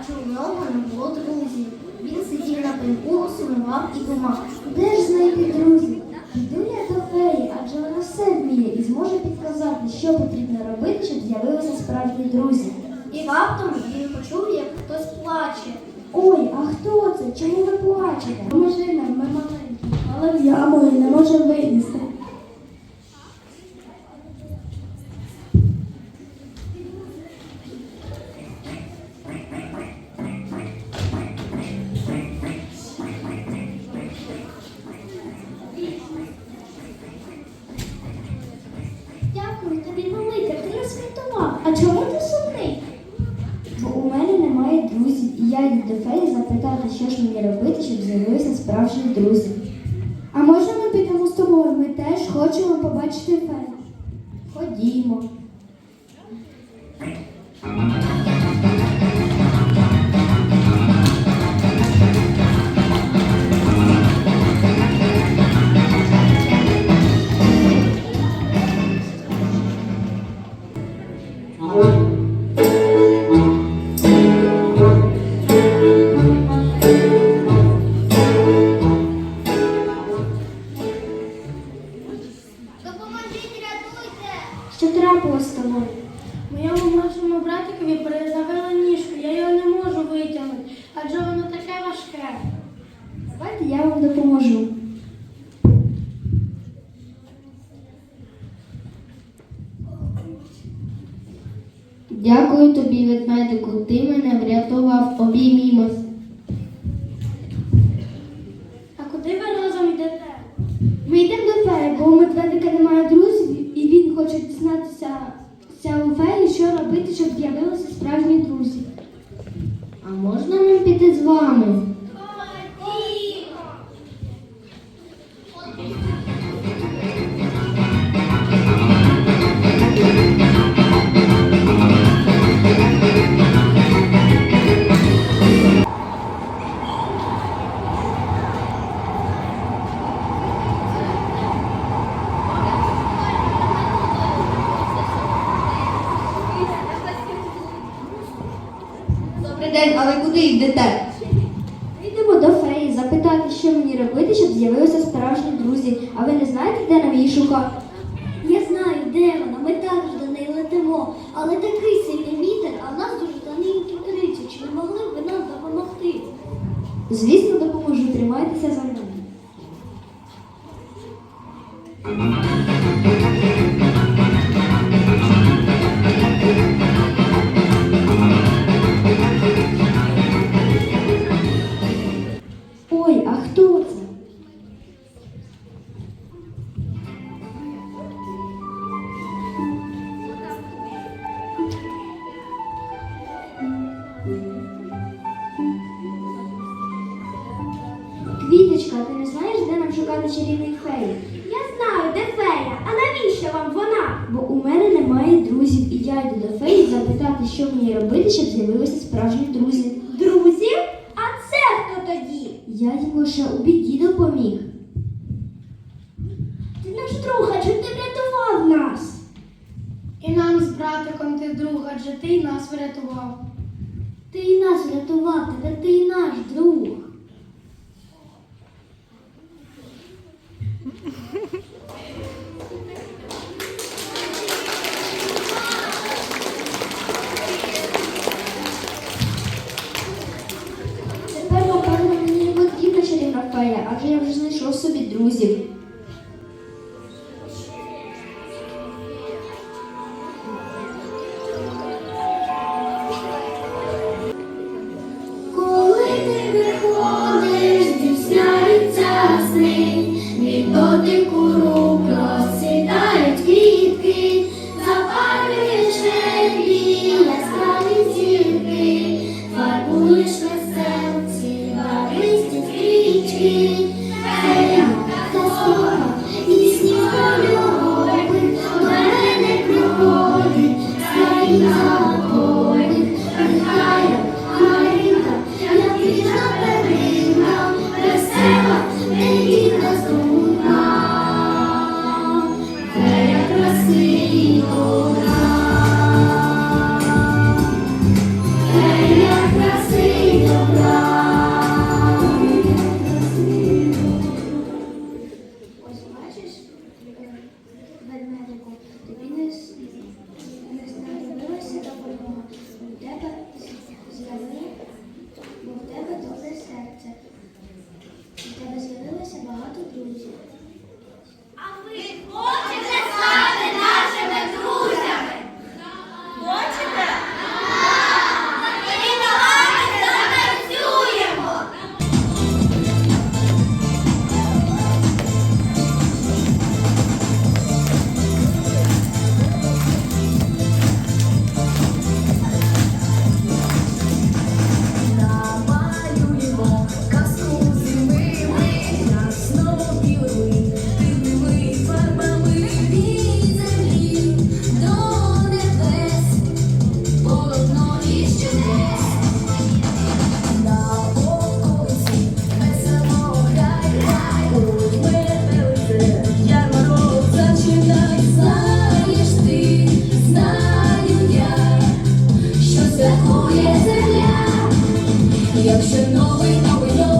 адже у нього не було друзів. Він сидів на пеньку, сумував і думав, де ж знайти друзів? Йду я до феї, адже вона все вміє і зможе підказати, що потрібно робити, щоб з'явилися справжні друзі. І раптом він почув, як хтось плаче. Ой, а хто це? Чому ви плачете? Поможи нам, ми маленькі. Але яму і не може вилізти. Я до феї запитати, що ж мені робити, щоб з'явилися справжні друзі. А можна ми підемо з тобою? Ми теж хочемо побачити фею. Ходімо. Трапилось? Моєму молодшому братикові передавила ніжку, я його не можу витягнути, адже воно таке важке. Давайте я вам допоможу. Дякую тобі, ведмедику, ти мене врятував, обіймімось. А куди ви разом йдете? Ми йдемо до феї, бо у медведика немає друзів, і він хоче дізнатися ся у феї, що робити, щоб з'явилися справжні друзі. А можна нам піти з вами? День, а ви куди йдете? Ми йдемо до феї запитати, що мені робити, щоб з'явилися справжні друзі. А ви не знаєте, де нам її шукати? Я знаю, де вона, ми також до неї летимо, але такий сильний вітер, а в нас дуже тоненькі крицю. Чи не могли б ви нам допомогти? Звісно, допоможу. Тримайтеся за мене. Хто це? Квіточка, ти не знаєш, де нам шукати чарівних феї? Я знаю, де фея. А навіщо вам вона? Бо у мене немає друзів, і я йду до феї запитати, що мені робити, щоб з'явилися справжні друзі. Друзів? А це хто тоді? Я їм лише у біді допоміг. Ти наш друг, адже ти врятував нас. І нам з братиком ти друг, адже ти нас врятував. Ти і нас врятував, тепер ти і наш друг. Від дотику рук розсідають квітки, запалюєш небі яскраві зірки, фарбуєш стрічки, know, we know, we know.